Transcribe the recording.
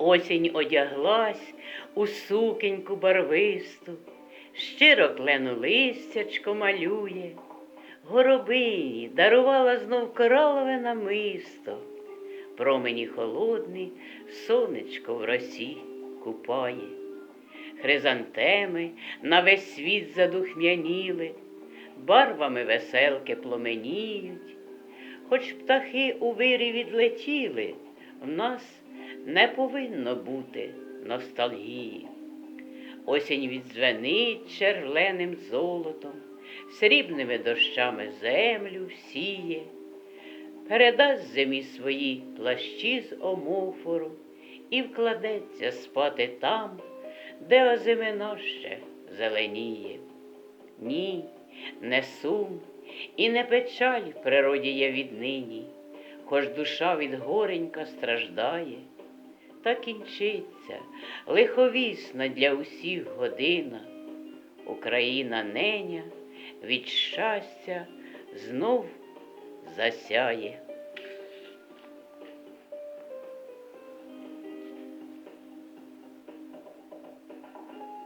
Осінь одяглась у сукеньку барвисту, щиро клену листячко малює, горобині дарувала знов коралове намисто, промені холодні сонечко в росі купає, хризантеми на весь світ задухмяніли, барвами веселки пломеніють, хоч птахи у вирі відлетіли, в нас не повинно бути ностальгії. Осінь відзвенить червленим золотом, срібними дощами землю всіє, передасть зимі свої плащі з омофору і вкладеться спати там, де озимина ще зеленіє. Ні, не сум і не печаль природі є віднині, хоч душа від горенька страждає, та кінчиться лиховісна для усіх година. Україна неня від щастя знов засяє.